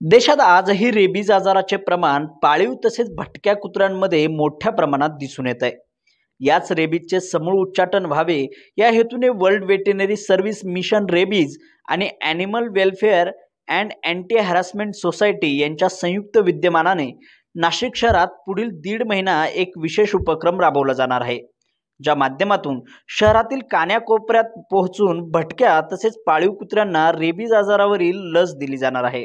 देशात आजही रेबीज आजाराचे प्रमाण पाळीव तसेच भटक्या कुत्र्यांमध्ये मोठ्या प्रमाणात दिसून येत आहे. याच रेबीजचे समूळ उच्चाटन व्हावे या हेतूने world veterinary service mission rabies आणि animal welfare and anti harassment society यांच्या संयुक्त विद्यमानाने नाशिक शहरात पुढील दीड महिना एक विशेष उपक्रम राबवला जाणार आहे ज्या माध्यमातून शहरातील कान्याकोपऱ्यात पोहोचून भटक्या तसेच पाळीव कुत्र्यांना रेबीज आजारावरील लस दिली जाणार आहे.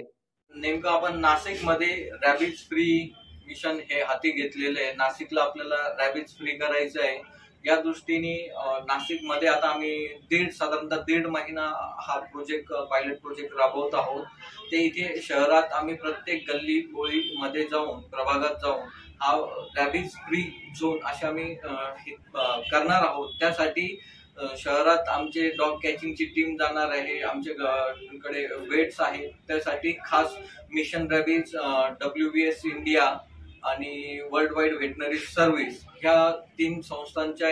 नेमकं आपण नाशिकमध्ये रॅबिज फ्री मिशन हे हाती घेतलेलं आहे. नाशिकला आपल्याला रॅबिज फ्री करायचं आहे. या दृष्टीने नाशिकमध्ये आता आम्ही दीड साधारणतः दीड महिना हा प्रोजेक्ट पायलट प्रोजेक्ट राबवत आहोत. ते इथे शहरात आम्ही प्रत्येक गल्ली गोळीमध्ये जाऊन प्रभागात जाऊन हा रॅबिज फ्री झोन असे आम्ही करणार आहोत. त्यासाठी शहरात आमचे डॉग कॅचिंगची टीम जाणार आहे आमच्याकडे वेट्स आहेत त्यासाठी खास mission rabies W B S India आणि वर्ल्ड वाईड व्हेटनरी सर्व्हिस ह्या तीन संस्थांच्या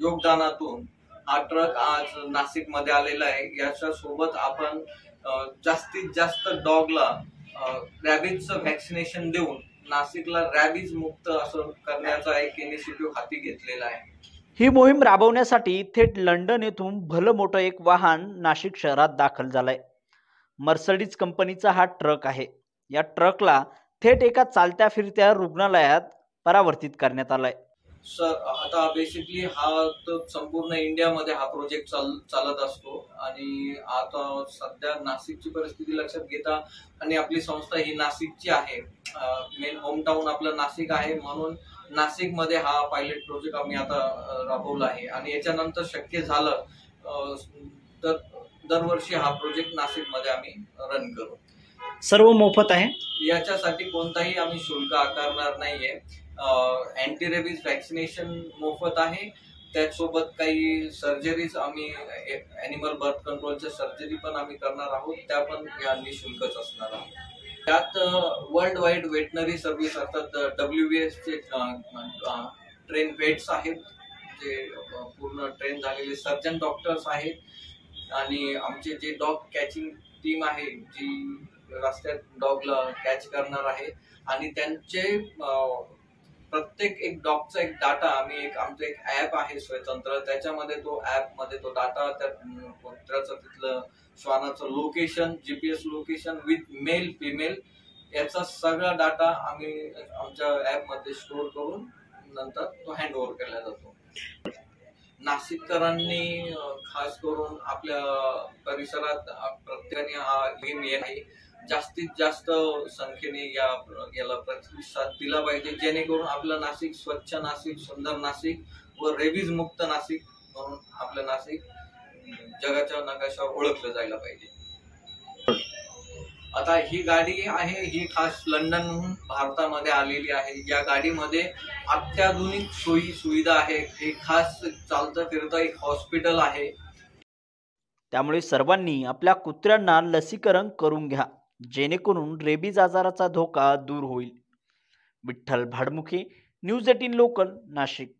योगदानातून हा ट्रक आज नाशिकमध्ये आलेला आहे. याच्या सोबत आपण जास्तीत जास्त डॉगला रॅबिजचं व्हॅक्सिनेशन देऊन नाशिकला रॅबिज मुक्त असं करण्याचा एक इनिशिएटिव्ह हाती घेतलेला आहे. ही मोहीम राबवण्यासाठी थेट लंडन येथून भलं मोठं एक वाहन नाशिक शहरात दाखल झालंय. मर्सडीज कंपनीचा हा ट्रक आहे. या ट्रकला थेट एका चालत्या फिरत्या रुग्णालयात परावर्तित करण्यात आलाय. सर आता बेसिकली हा तर संपूर्ण इंडियामध्ये हा प्रोजेक्ट चाल चालत असतो. आणि आता सध्या नाशिकची परिस्थिती लक्षात घेता आणि आपली संस्था ही नाशिकची आहे. मेन होमटाऊन आपलं नाशिक आहे. म्हणून नाशिकमध्ये हा पायलट प्रोजेक्ट आम्ही आता राबवला आहे. आणि याच्यानंतर शक्य झालं तर दरवर्षी हा प्रोजेक्ट नाशिकमध्ये आम्ही रन करू. सर्व मोफत आहे. याच्यासाठी कोणताही आम्ही शुल्क आकारणार नाहीये. अँटी रेबीज व्हॅक्सिनेशन मोफत आहे. त्याचसोबत काही सर्जरीज आम्ही अॅनिमल बर्थ कंट्रोलच्या सर्जरी पण आम्ही करणार आहोत. त्या पण या निशुल्कच असणार आहोत. त्यात वर्ल्ड वाईड वेटनरी सर्व्हिस अर्थात डब्ल्यू बी एसचे ट्रेन वेट्स आहेत. जे पूर्ण ट्रेन झालेले सर्जन डॉक्टर्स आहेत. आणि आमचे जे डॉग कॅचिंग टीम आहे जी रस्त्यात डॉगला कॅच करणार आहे. आणि त्यांचे प्रत्येक एक डॉगचा एक डाटा आम्ही एक आमचं एक ऍप आहे स्वतंत्र. त्याच्यामध्ये तो ऍपमध्ये तो डाटा त्या कुत्र्याचं तिथलं श्वानाचं location GPS location with male female याचा सगळा डाटा आम्ही आमच्या ऍपमध्ये स्टोअर करून नंतर तो हँड ओव्हर केला जातो. नाशिककरांनी खास करून आपल्या परिसरात प्रत्येकाने हा गेम ये आहे. जास्तीत जास्त संख्येने या याला प्रतिसाद दिला पाहिजे जेणेकरून आपलं नाशिक स्वच्छ नाशिक सुंदर नाशिक व रेबीज मुक्त नाशिक म्हणून आपलं नाशिक जगाच्या नकाशावर ओळखलं जायला पाहिजे. आता ही गाडी आहे ही खास लंडनहून भारतामध्ये आलेली आहे. या गाडीमध्ये अत्याधुनिक सोयी सुविधा आहे हे खास चालतं फिरतं एक हॉस्पिटल आहे. त्यामुळे सर्वांनी आपल्या कुत्र्यांना लसीकरण करून घ्या. जेणेकरून रेबीज आजाराचा धोका दूर होईल. Vitthal Bhadmukhe news eighteen local Nashik.